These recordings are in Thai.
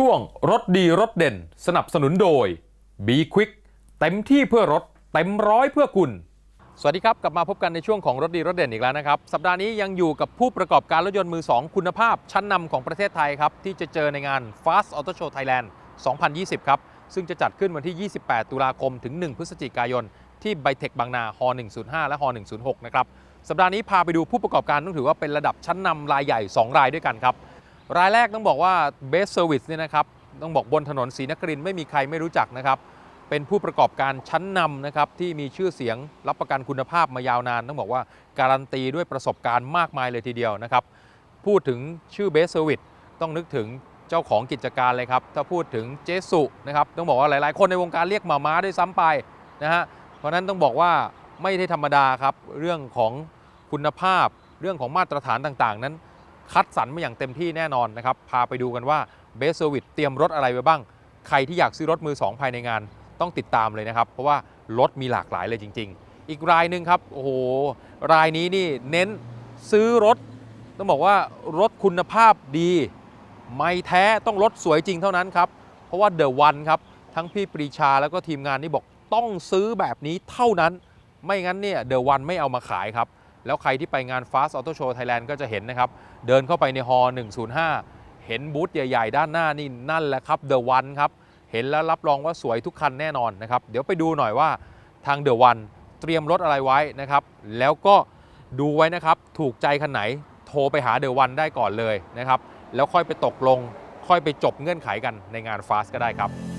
ช่วงรถดีรถเด่น สนับสนุนโดย B Quick เต็มที่เพื่อรถ เต็มร้อยเพื่อคุณ สวัสดีครับ กลับมาพบกันในช่วงของรถดีรถเด่นอีกแล้วนะครับ สัปดาห์นี้ยังอยู่กับผู้ประกอบการรถยนต์มือ 2 คุณภาพ ชั้นนำของประเทศไทยครับ ที่จะเจอในงาน Fast Auto Show Thailand 2020 ครับ ซึ่งจะจัดขึ้นวันที่ 28 ตุลาคมถึง 1 พฤศจิกายน ที่ไบเทคบางนาฮ105 และฮ106 นะครับ สัปดาห์นี้พาไปดูผู้ประกอบการต้องถือว่าเป็นระดับชั้นนำรายใหญ่ 2 รายด้วยกันครับ รายแรกต้องบอกว่า Best Service เนี่ยนะครับต้องบอกบนถนนศรีนครินไม่มีใครไม่รู้จักนะครับ เป็นผู้ประกอบการชั้นนำนะครับที่มีชื่อเสียงรับประกันคุณภาพมายาวนาน ต้องบอกว่าการันตีด้วยประสบการณ์มากมายเลยทีเดียวนะครับ พูดถึงชื่อ Best Service ต้องนึกถึงเจ้าของกิจการเลยครับ ถ้าพูดถึงเจสุนะครับต้องบอกว่าหลาย ๆ คนในวงการเรียกหมาม้าด้วยซ้ำไปนะฮะเพราะฉะนั้นต้องบอกว่าไม่ได้ธรรมดาครับ เรื่องของคุณภาพเรื่องของมาตรฐานต่าง ๆ นั้น คัดสรรมาอย่างเต็มที่แน่นอนนะครับ พาไปดูกันว่าเบสเซอร์วิสเตรียมรถอะไรไว้บ้าง ใครที่อยากซื้อรถมือ 2 ภายในงานต้องติดตามเลยนะครับ เพราะว่ารถมีหลากหลายเลยจริง ๆ อีกรายหนึ่งครับ โอ้โห รายนี้นี่เน้นซื้อรถ ต้องบอกว่ารถคุณภาพดี ไม่แท้ต้องรถสวยจริงเท่านั้นครับ เพราะว่าเดอะวันครับ ทั้งพี่ปรีชาแล้วก็ทีมงานนี่บอกต้องซื้อแบบนี้เท่านั้น ไม่งั้นเนี่ยเดอะวันไม่เอามาขายครับ แล้วใครที่ไปงาน Fast Auto Show Thailand ก็จะเห็นนะครับ เดินเข้าไปในฮอ105 เห็นบูธใหญ่ ๆ ด้านหน้านี่นั่นแหละครับ The One ครับ เห็นแล้วรับรองว่าสวยทุกคันแน่นอนนะครับ เดี๋ยวไปดูหน่อยว่าทาง The One เตรียมรถอะไรไว้นะครับ แล้วก็ดูไว้นะครับ ถูกใจคันไหนโทรไปหา The One ได้ก่อนเลยนะครับ แล้วค่อยไปตกลง ค่อยไปจบเงื่อนไขกันในงาน Fast ก็ได้ครับ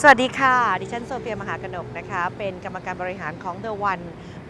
สวัสดีค่ะ ดิฉันโซเฟียมหากนกนะคะ เป็นกรรมการบริหารของ The One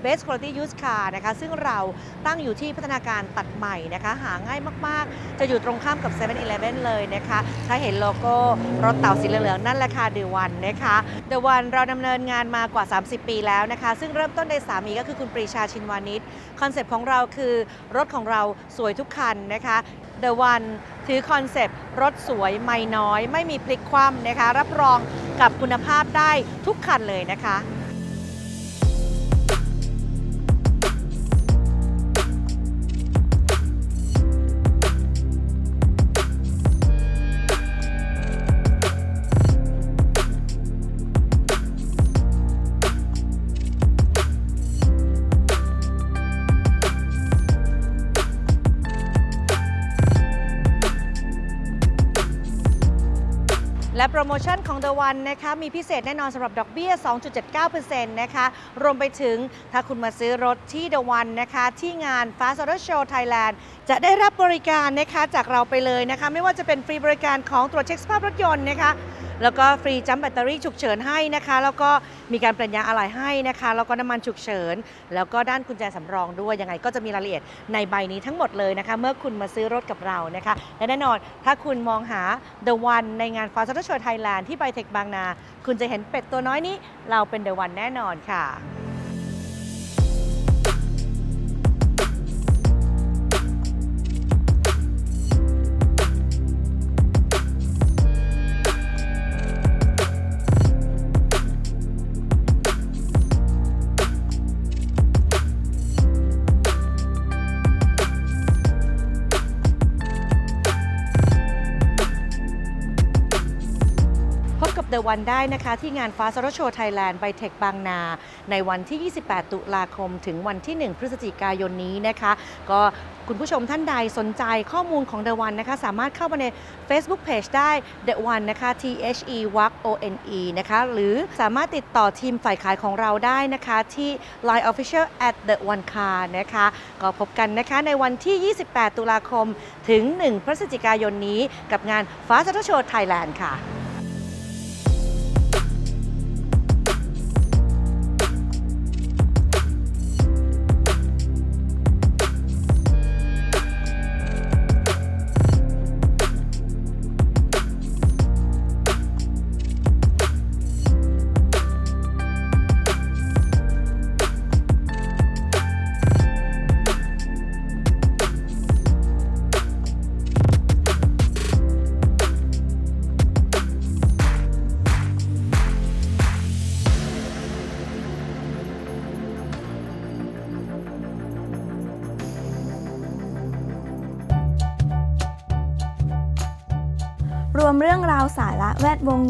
Best Quality Used Car นะคะ ซึ่งเราตั้งอยู่ที่พัฒนาการตัดใหม่นะคะ หาง่ายมาก ๆ จะอยู่ตรงข้ามกับ7 e เ e ่ e อเลยนะคะ ถ้าเห็นโลโก้รถเต่าสีเหลือง ๆ นั่นแหละค่ะ The One นะคะ The One เราดำเนินงานมากว่า 30 ปีแล้วนะคะ ซึ่งเริ่มต้นในสามีก็คือคุณปรีชาชินวานิชคอนเซปต์ของเราคือรถของเราสวยทุกคันนะคะ The One ถือคอนเซปต์รถสวยไม่น้อย ไม่มีพลิกคว่ำนะคะ รับรองกับคุณภาพได้ทุกคันเลยนะคะันนะคะมีพิเศษแน่นอนสำหรับดอกเบี้ย 2.79%นะคะ รวมไปถึงถ้าคุณมาซื้อรถที่ The One นะคะ ที่งาน Fast Auto Show Thailand จะได้รับบริการนะคะจากเราไปเลยนะคะ ไม่ว่าจะเป็นฟรีบริการของตรวจเช็คสภาพรถยนต์นะคะ แล้วก็ฟรีจัมป์แบตเตอรี่ฉุกเฉินให้นะคะ แล้วก็มีการเปลี่ยนยางอะไหล่ให้นะคะ แล้วก็น้ำมันฉุกเฉิน แล้วก็ด้านกุญแจสำรองด้วยยังไงก็จะมีรายละเอียดในใบนี้ทั้งหมดเลยนะคะ เมื่อคุณมาซื้อรถกับเรานะคะ และแน่นอนถ้าคุณมองหา The One ในงาน Fast Auto Show Thailand ที่ไบเทคบางนา คุณจะเห็นเป็ดตัวน้อยนี้เราเป็น The One แน่นอนค่ะ พบกับ The One ได้นะคะ ที่งาน Fast Auto Show Thailand ไบเทคบางนา ในวันที่ 28 ตุลาคม ถึงวันที่ 1 พฤศจิกายนนี้นะคะ ก็คุณผู้ชมท่านใดสนใจข้อมูลของ The One นะคะ สามารถเข้ามาใน Facebook Page ได้ The One นะคะ T H E W A O N E นะคะ หรือสามารถติดต่อทีมฝ่ายขายของเราได้นะคะ ที่ Line Official at The One Car นะคะ ก็พบกันนะคะในวันที่ 28 ตุลาคม ถึง 1 พฤศจิกายนนี้กับงาน Fast Auto Show Thailand ค่ะ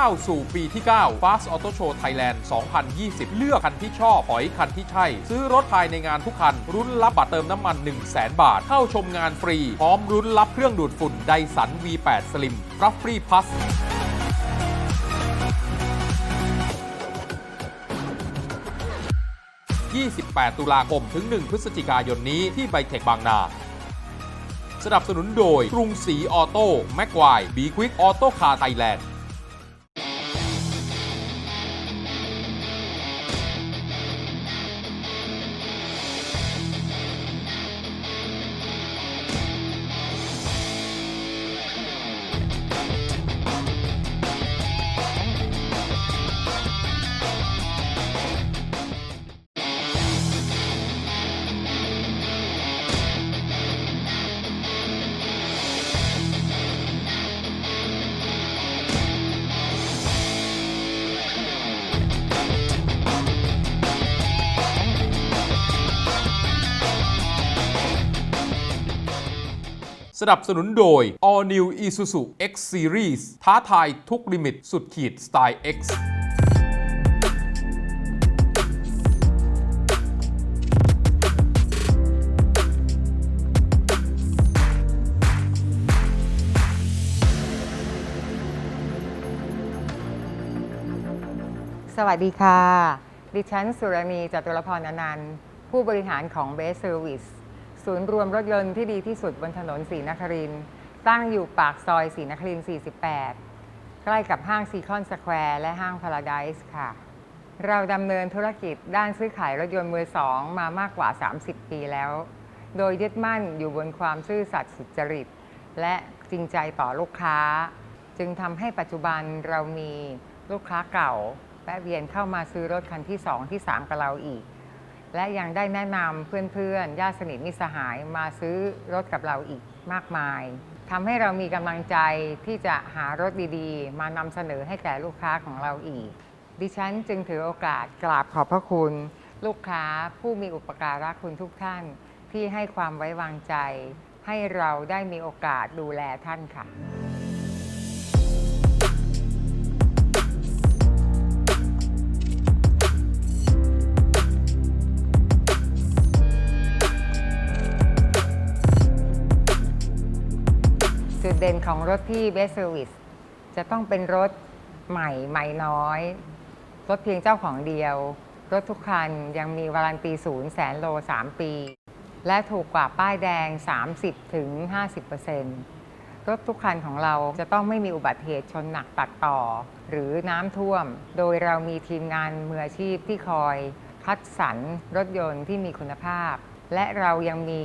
ก้าวสู่ปีที่ 9 Fast Auto Show Thailand 2020 เลือกคันที่ชอบถอยคันที่ใช่ ซื้อรถภายในงานทุกคัน รุ้นรับบัตรเติมน้ำมัน 1 0 0 0 0แบาท เข้าชมงานฟรี พร้อมรุ้นรับเครื่องดูดฝุ่นไดสัน V8 Slim รับฟรีพัส28 ตุลาคม ถึง 1 พฤศจิกายนนี้ที่ไบเทคบางนา สนับสนุนโดยกรุงศรีออโต้แม็กควายบีควิกออโต้คาร์ไทยแลนด์ สนับสนุนโดย All New Isuzu X Series ท้าทายทุกลิมิตสุดขีดสไตล์ X สวัสดีค่ะ ดิฉันสุรณีจตุรพรอนันต์ ผู้บริหารของ Base Service ศูนย์รวมรถยนต์ที่ดีที่สุดบนถนนศรีนครินทร์ตั้งอยู่ปากซอยศรีนครินทร์48 ใกล้กับห้างซีคอนสแควร์และห้างพาราไดส์ค่ะ เราดำเนินธุรกิจด้านซื้อขายรถยนต์มือสองมามากกว่า 30 ปีแล้ว โดยยึดมั่นอยู่บนความซื่อสัตย์สุจริต และจริงใจต่อลูกค้า จึงทำให้ปัจจุบันเรามีลูกค้าเก่าแวะเวียนเข้ามาซื้อรถคันที่ 2 ที่ 3 กับเราอีก และยังได้แนะนำเพื่อนๆ ญาติสนิทมิตรสหายมาซื้อรถกับเราอีกมากมายทำให้เรามีกำลังใจที่จะหารถดีๆ มานำเสนอให้แก่ลูกค้าของเราอีก ดิฉันจึงถือโอกาสกราบขอบพระคุณ ลูกค้าผู้มีอุปการะคุณทุกท่าน ที่ให้ความไว้วางใจ ให้เราได้มีโอกาสดูแลท่านค่ะ จุดเด่นของรถที่ Best Service จะต้องเป็นรถใหม่ใหม่น้อย รถเพียงเจ้าของเดียว รถทุกคันยังมีวารันตีศูนย์แสนโล 3 ปี และถูกกว่าป้ายแดง30ถึงรถทุกคันของเราจะต้องไม่มีอุบัติเหตุชนหนักตัดต่อ หรือน้ำท่วม โดยเรามีทีมงานมืออาชีพที่คอย คัดสรรรถยนต์ที่มีคุณภาพ และเรายังมี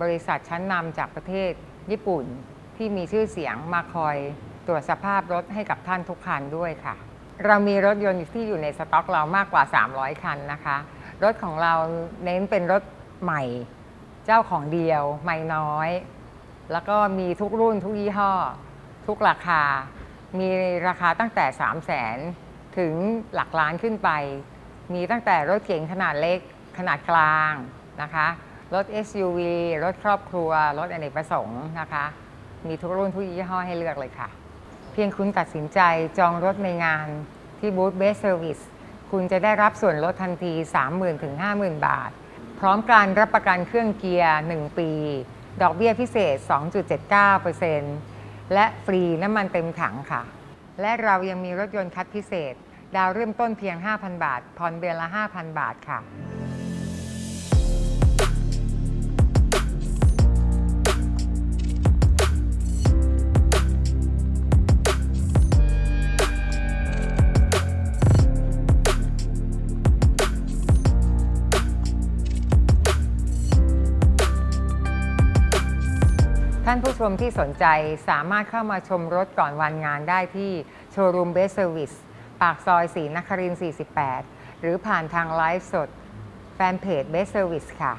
บริษัทชั้นนำจากประเทศญี่ปุ่น ที่มีชื่อเสียงมาคอยตรวจสภาพรถให้กับท่านทุกคันด้วยค่ะ เรามีรถยนต์ที่อยู่ในสต็อกเรามากกว่า 300 คันนะคะ รถของเราเน้นเป็นรถใหม่ เจ้าของเดียวไม่น้อย แล้วก็มีทุกรุ่นทุกยี่ห้อ ทุกราคา มีราคาตั้งแต่ 3 0 0แสนถึงหลักล้านขึ้นไป มีตั้งแต่รถเก๋งขนาดเล็กขนาดกลางนะคะ รถ SUV รถครอบครัว รถอเนกประสงค์นะคะ มีทุกรุ่นทุกยี่ห้อให้เลือกเลยค่ะ เพียงคุณตัดสินใจจองรถในงานที่บูธเบสเซอร์วิสคุณจะได้รับส่วนลดทันที 30,000ถึง50,000 บาท พร้อมการรับประกันเครื่องเกียร์ 1 ปี ดอกเบี้ยพิเศษ 2.79%และฟรีน้ำมันเต็มถังค่ะ และเรายังมีรถยนต์คัดพิเศษ ดาวเริ่มต้นเพียง 5,000 บาท ผ่อนเดือนละ 5,000 บาทค่ะ ท่านผู้ชมที่สนใจสามารถเข้ามาชมรถก่อนวันงานได้ที่โชว์รูมเบสเซอร์วิสปากซอยศรีนครินทร์48 หรือผ่านทางไลฟ์สด แฟนเพจ Best Service ค่ะ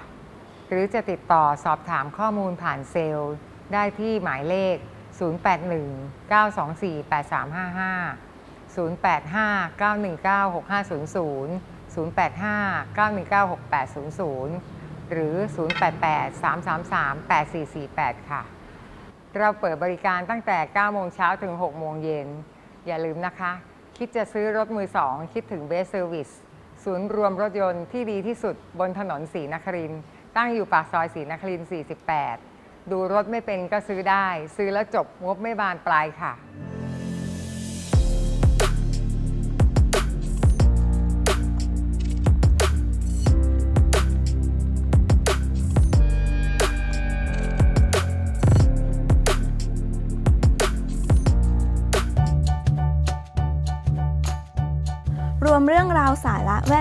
หรือจะติดต่อสอบถามข้อมูลผ่านเซลล์ ได้ที่หมายเลข 081 924 8355 085 919 6500 085 919 6800 หรือ 088 333 8448 ค่ะ เราเปิดบริการตั้งแต่ 9 โมงเช้าถึง 6 โมงเย็น อย่าลืมนะคะ คิดจะซื้อรถมือสอง คิดถึงเบสเซอร์วิสศูนย์รวมรถยนต์ที่ดีที่สุดบนถนนศรีนคริน ตั้งอยู่ปากซอยศรีนคริน 48 ดูรถไม่เป็นก็ซื้อได้ ซื้อแล้วจบงบไม่บานปลายค่ะ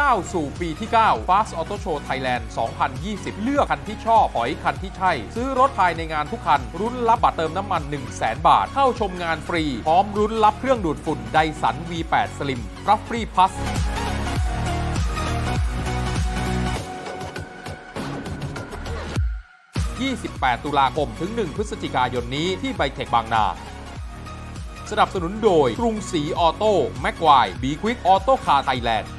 ก้าวสู่ปีที่ 9 Fast Auto Show Thailand 2020 เลือกคันที่ชอบถอยคันที่ใช่ ซื้อรถภายในงานทุกคัน รุ้นรับบัตรเติมน้ำมัน 1 0 0 0 0 0บาท เข้าชมงานฟรี พร้อมรุ้นรับเครื่องดูดฝุ่นไดสัน V8 Slim รับฟรีพัส28 ตุลาคมถึง 1 พฤศจิกายนนี้ที่ไบเทคบางนาสนับสนุนโดยกรุงศรีออโต้แม็กไกวบีควิกออโต้คาร์ไทยแลนด์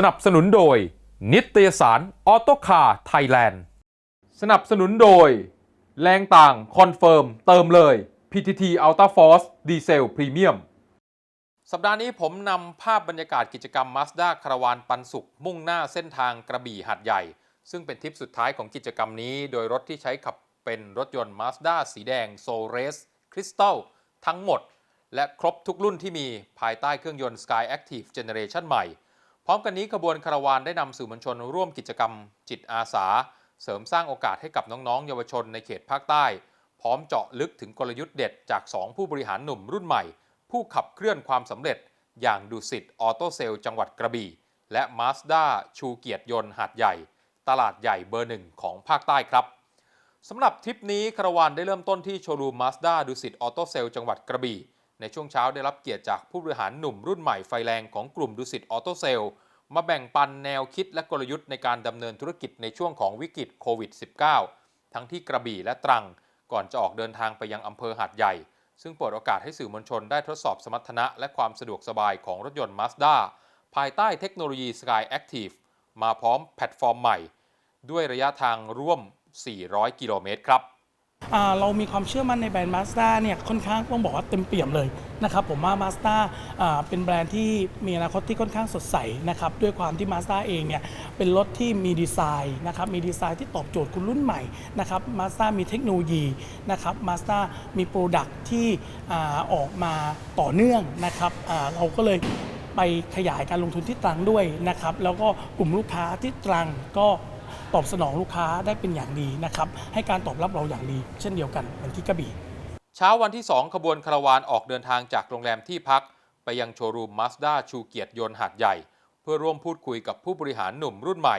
สนับสนุนโดย นิตยสารออโตคาร์ไทยแลนด์ สนับสนุนโดย แรงต่างคอนเฟิร์มเติมเลย PTT Ultra Force Diesel Premium สัปดาห์นี้ผมนำภาพบรรยากาศกิจกรรม Mazda คาราวานปันสุข มุ่งหน้าเส้นทางกระบี่หัดใหญ่ ซึ่งเป็นทริปสุดท้ายของกิจกรรมนี้ โดยรถที่ใช้ขับเป็นรถยนต์ Mazda สีแดง Soul Race Crystal ทั้งหมด และครบทุกรุ่นที่มีภายใต้เครื่องยนต์ Sky Active Generation ใหม่ พร้อมกันนี้ขบวนคาราวานได้นำสื่อมวลชนร่วมกิจกรรม จิตอาสา เสริมสร้างโอกาสให้กับน้องๆ เยาวชนในเขตภาคใต้ พร้อมเจาะลึกถึงกลยุทธ์เด็ดจาก 2 ผู้บริหารหนุ่มรุ่นใหม่ ผู้ขับเคลื่อนความสำเร็จ อย่างดุสิตออโตเซลจังหวัดกระบี่ และมาสด้าชูเกียรติยนต์หาดใหญ่ ตลาดใหญ่เบอร์หนึ่งของภาคใต้ครับสำหรับทริปนี้คาราวานได้เริ่มต้นที่โชว์รูมมาสด้าดุสิตออโตเซลจังหวัดกระบี่ ในช่วงเช้าได้รับเกียรติจากผู้บริหารหนุ่มรุ่นใหม่ไฟแรงของกลุ่มดุสิตออโตเซลมาแบ่งปันแนวคิดและกลยุทธ์ในการดำเนินธุรกิจในช่วงของวิกฤตโควิด -19 ทั้งที่กระบี่และตรัง ก่อนจะออกเดินทางไปยังอำเภอหาดใหญ่ ซึ่งเปิดโอกาสให้สื่อมวลชนได้ทดสอบสมรรถนะ และความสะดวกสบายของรถยนต์ Mazda ภายใต้เทคโนโลยี Sky Active มาพร้อมแพลตฟอร์มใหม่ ด้วยระยะทางร่วม 400 กิโลเมตรครับ เรามีความเชื่อมั่นในแบรนด์ Mazda เนี่ยค่อนข้างต้องบอกว่าเต็มเปี่ยมเลยนะครับผมว่า Mazda อ่าเป็นแบรนด์ที่มีอนาคตที่ค่อนข้างสดใสนะครับด้วยความที่ Mazda เองเนี่ยเป็นรถที่มีดีไซน์นะครับมีดีไซน์ที่ตอบโจทย์คนรุ่นใหม่นะครับ Mazda มีเทคโนโลยีนะครับ Mazda มีโปรดักที่อออกมาต่อเนื่องนะครับเราก็เลยไปขยายการลงทุนที่ตรังด้วยนะครับแล้วก็กลุ่มลูกค้าที่ตรังก็ ตอบสนองลูกค้าได้เป็นอย่างดีนะครับให้การตอบรับเราอย่างดี เช่นเดียวกันเหมือนที่กระบี่เช้าวันที่ 2 ขบวนคาราวานออกเดินทางจากโรงแรมที่พัก ไปยังโชว์รูมมาสด้าชูเกียรติยนต์หาดใหญ่ เพื่อร่วมพูดคุยกับผู้บริหารหนุ่มรุ่นใหม่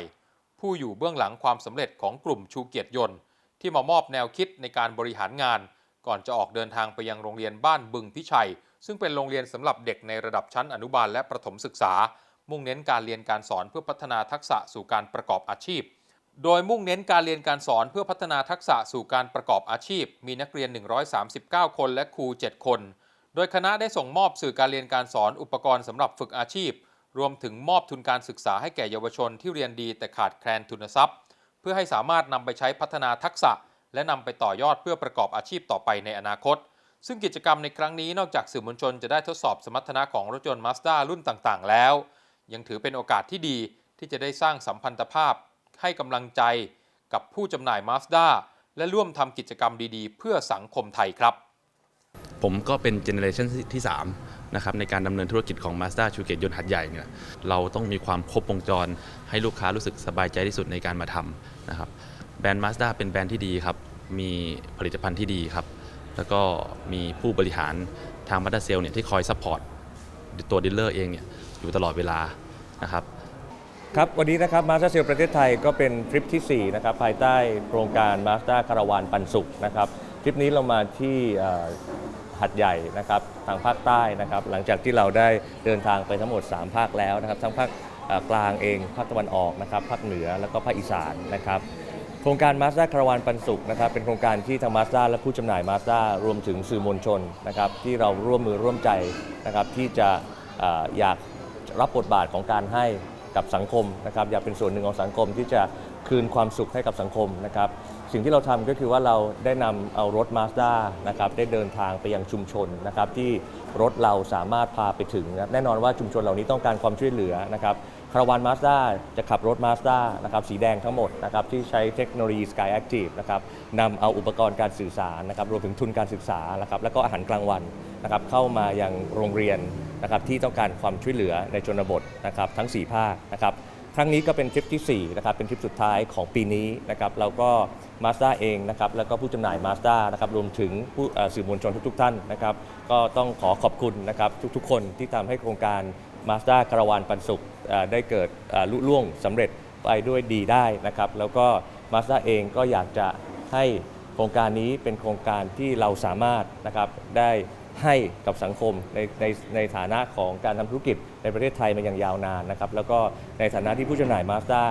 ผู้อยู่เบื้องหลังความสำเร็จของกลุ่มชูเกียรติยนต์ที่มามอบแนวคิดในการบริหารงาน ก่อนจะออกเดินทางไปยังโรงเรียนบ้านบึงพิชัย ซึ่งเป็นโรงเรียนสำหรับเด็กในระดับชั้นอนุบาลและประถมศึกษา มุ่งเน้นการเรียนการสอนเพื่อพัฒนาทักษะสู่การประกอบอาชีพ โดยมุ่งเน้นการเรียนการสอนเพื่อพัฒนาทักษะสู่การประกอบอาชีพ มีนักเรียน 139 คนและครู 7 คน โดยคณะได้ส่งมอบสื่อการเรียนการสอนอุปกรณ์สำหรับฝึกอาชีพ รวมถึงมอบทุนการศึกษาให้แก่เยาวชนที่เรียนดีแต่ขาดแคลนทุนทรัพย์ เพื่อให้สามารถนำไปใช้พัฒนาทักษะ และนำไปต่อยอดเพื่อประกอบอาชีพต่อไปในอนาคต ซึ่งกิจกรรมในครั้งนี้นอกจากสื่อมวลชนจะได้ทดสอบสมรรถนะของรถยนต์ Mazda รุ่นต่างๆ แล้ว ยังถือเป็นโอกาสที่ดีที่จะได้สร้างสัมพันธภาพ ให้กำลังใจกับผู้จำหน่าย Mazda และร่วมทำกิจกรรมดีๆ เพื่อสังคมไทยครับ ผมก็เป็นเจเนอเรชันที่ 3 นะครับ ในการดำเนินธุรกิจของ Mazda ชูเกตยนต์หัดใหญ่เนี่ยเราต้องมีความครบวงจร ให้ลูกค้ารู้สึกสบายใจที่สุดในการมาทำนะครับแบรนด์ Mazda เป็นแบรนด์ที่ดีครับ มีผลิตภัณฑ์ที่ดีครับ แล้วก็มีผู้บริหารทาง Mazda เซลเนี่ยที่คอยซัพพอร์ตตัวดีลเลอร์เองเนี่ยอยู่ตลอดเวลานะครับ ครับ วันนี้นะครับมาสเตอร์เซลประเทศไทยก็เป็นทริปที่ 4 นะครับ ภายใต้โครงการมาสเตอร์คาราวานปันสุขนะครับ ทริปนี้เรามาที่หัดใหญ่นะครับทางภาคใต้นะครับ หลังจากที่เราได้เดินทางไปทั้งหมด 3 ภาคแล้วนะครับ ทั้งภาคกลางเองภาคตะวันออกนะครับภาคเหนือแล้วก็ภาคอีสานนะครับโครงการมาสด้าคาราวานปันสุขนะครับเป็นโครงการที่ทางมาสด้าและผู้จำหน่ายมาสด้ารวมถึงสื่อมวลชนนะครับที่เราร่วมมือร่วมใจนะครับที่จะอยากรับบทบาทของการให้ กับสังคมนะครับอยากเป็นส่วนหนึ่งของสังคมที่จะคืนความสุขให้กับสังคมนะครับสิ่งที่เราทำก็คือว่าเราได้นำเอารถมาสด้านะครับได้เดินทางไปยังชุมชนนะครับที่รถเราสามารถพาไปถึงนะแน่นอนว่าชุมชนเหล่านี้ต้องการความช่วยเหลือนะครับคาราวานมาสด้าจะขับรถมาสด้านะครับสีแดงทั้งหมดนะครับที่ใช้เทคโนโลยี Sky Active นะครับนำเอาอุปกรณ์การสื่อสารนะครับรวมถึงทุนการศึกษานะครับแล้วก็อาหารกลางวันนะครับเข้ามายังโรงเรียน นะครับที่ต้องการความช่วยเหลือในชนบทนะครับทั้ง 4 ภาคนะครับครั้งนี้ก็เป็นทริปที่4นะครับเป็นทริปสุดท้ายของปีนี้นะครับเราก็มาสด้าเองนะครับแล้วก็ผู้จำหน่ายมาสด้านะครับรวมถึงผู้สื่อมวลชนทุกๆ ท่านนะครับก็ต้องขอขอบคุณนะครับทุกๆ คนที่ทำให้โครงการมาสด้าคาราวานปันสุขได้เกิดเอ่อลุล่วงสำเร็จไปด้วยดีได้นะครับแล้วก็มาสด้าเองก็อยากจะให้โครงการนี้เป็นโครงการที่เราสามารถนะครับได้ ให้กับสังคมในในในฐานะของการทำธุรกิจในประเทศไทยมาอย่างยาวนานนะครับแล้วก็ในฐานะที่ผู้จำหน่ายมาสด้า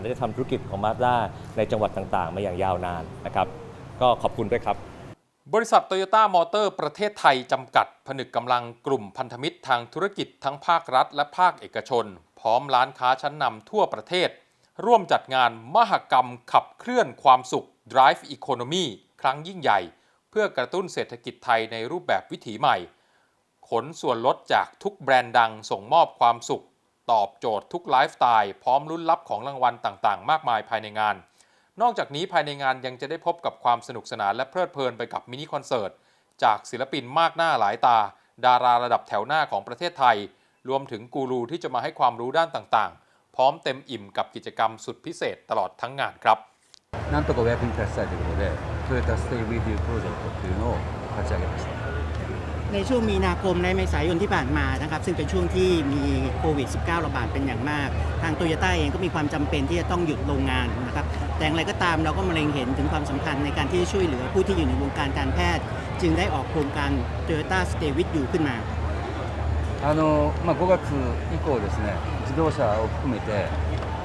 ได้ทำธุรกิจของมาสด้าในจังหวัดต่างๆ มาอย่างยาวนานนะครับก็ขอบคุณด้วยครับ บริษัทโตโยต้ามอเตอร์ประเทศไทย จำกัด ผนึกกำลังกลุ่มพันธมิตรทางธุรกิจทั้งภาครัฐ และภาคเอกชน พร้อมร้านค้าชั้นนำทั่วประเทศ ร่วมจัดงานมหกรรมขับเคลื่อนความสุข Drive Economy ครั้งยิ่งใหญ่ เพื่อกระตุ้นเศรษฐกิจไทยในรูปแบบวิถีใหม่ ขนส่วนลดจากทุกแบรนด์ดังส่งมอบความสุข ตอบโจทย์ทุกไลฟ์สไตล์พร้อมลุ้นรับของรางวัลต่างๆ มากมายภายในงาน นอกจากนี้ภายในงานยังจะได้พบกับความสนุกสนานและเพลิดเพลินไปกับมินิคอนเสิร์ต จากศิลปินมากหน้าหลายตา ดาราระดับแถวหน้าของประเทศไทย รวมถึงกูรูที่จะมาให้ความรู้ด้านต่างๆ พร้อมเต็มอิ่มกับกิจกรรมสุดพิเศษตลอดทั้งงานครับ なんとかお役に立ちたいということで、 トヨタステイウィビュープロジェクトというのを立ち上げましたในช่วงมีนาคมและเมษายนที่ผ่านมานะครับซึ่งเป็นช่วงที่มีโควิด -19 ระบาดเป็นอย่างมาก ทางโตโยต้าเองก็มีความจำเป็นที่จะต้องหยุดโรงงานนะครับแต่อย่างไรก็ตามเราก็มาเร็งเห็นถึงความสำคัญในการที่ช่วยเหลือผู้ที่อยู่ในวงการการแพทย์ จึงได้ออกโครงการโตโยต้าสเตวิทอยู่ขึ้นมาあのまあ、5月以降、ですね自動車を含めて、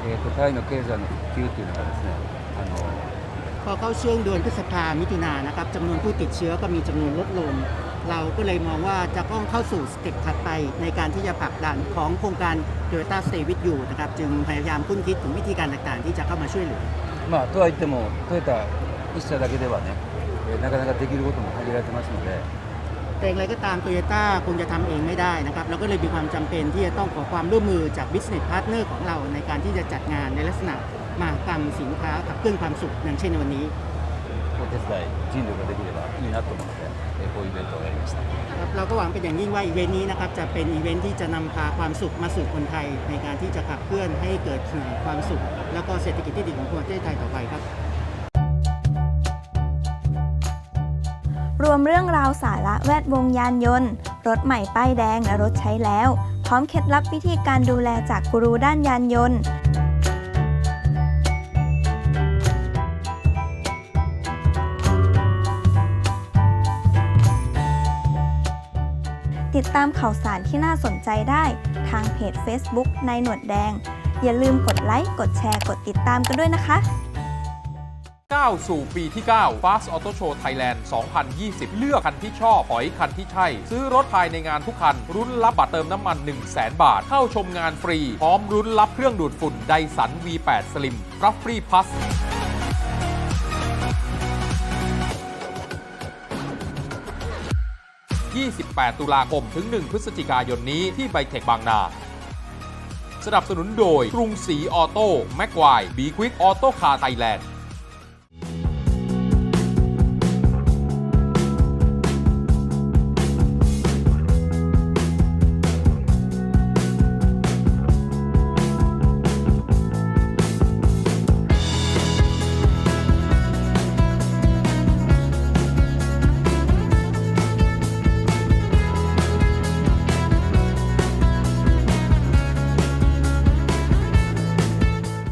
えーと、とタイの経済の復旧というのがですねあの พอเข้าช่วงเดือนพฤษภามิถุนายนนะครับจำนวนผู้ติดเชื้อก็มีจำนวนลดลง เราก็เลยมองว่าจะต้องเข้าสู่สเต็ปถัดไปในการที่จะผลักดันของโครงการ Toyota Stay with You นะครับจึงพยายามคุ้นคิดถึงวิธีการต่างๆ ที่จะเข้ามาช่วยเหลือ まあ、とは言っても、トヨタ1社だけではね、えーなかなかできることも限られてますので、 แต่อย่างไรก็ตามโตโยต้าคงจะทำเองไม่ได้นะครับเราก็เลยมีความจำเป็นที่จะต้องขอความร่วมมือจาก business partner ของเราในการที่จะจัดงานในลักษณะ มหากรรมสินค้าขับเคลื่อนความสุขอย่างเช่นในวันนี้ お手伝い、尽力ができればいいなと思って、えーこういうイベントをやりました。 ครับเราก็หวังเป็นอย่างยิ่งว่าอีเวนต์นี้นะครับจะเป็นอีเวนต์ที่จะนำพาความสุขมาสู่คนไทย ในการที่จะขับเคลื่อนให้เกิดความสุข แล้วก็เศรษฐกิจที่ดีของประเทศไทยต่อไปครับ รวมเรื่องราวสาระแวดวงยานยนต์ รถใหม่ป้ายแดงและรถใช้แล้ว พร้อมเคล็ดลับวิธีการดูแลจากกูรูด้านยานยนต์ ติดตามข่าวสารที่น่าสนใจได้ทางเพจ Facebook นายหนวดแดง อย่าลืมกดไลค์ กดแชร์ กดติดตามกันด้วยนะคะ ก้าวสู่ปีที่ 9 Fast Auto Show Thailand 2020 เลือกคันที่ชอบถอยคันที่ใช่ ซื้อรถภายในงานทุกคัน รุ้นรับบัตรเติมน้ำมัน 1 0 0 0 0แบาท เข้าชมงานฟรี พร้อมรุ้นรับเครื่องดูดฝุ่นไดสัน V8 Slim รับฟรีพัส 28 ตุลาคมถึง 1 พฤศจิกายนนี้ที่ไบเทคบางนาสนับสนุนโดยกรุงศรีออโต้แม็กไวบีควิกออโต้คาร์ไทยแลนด์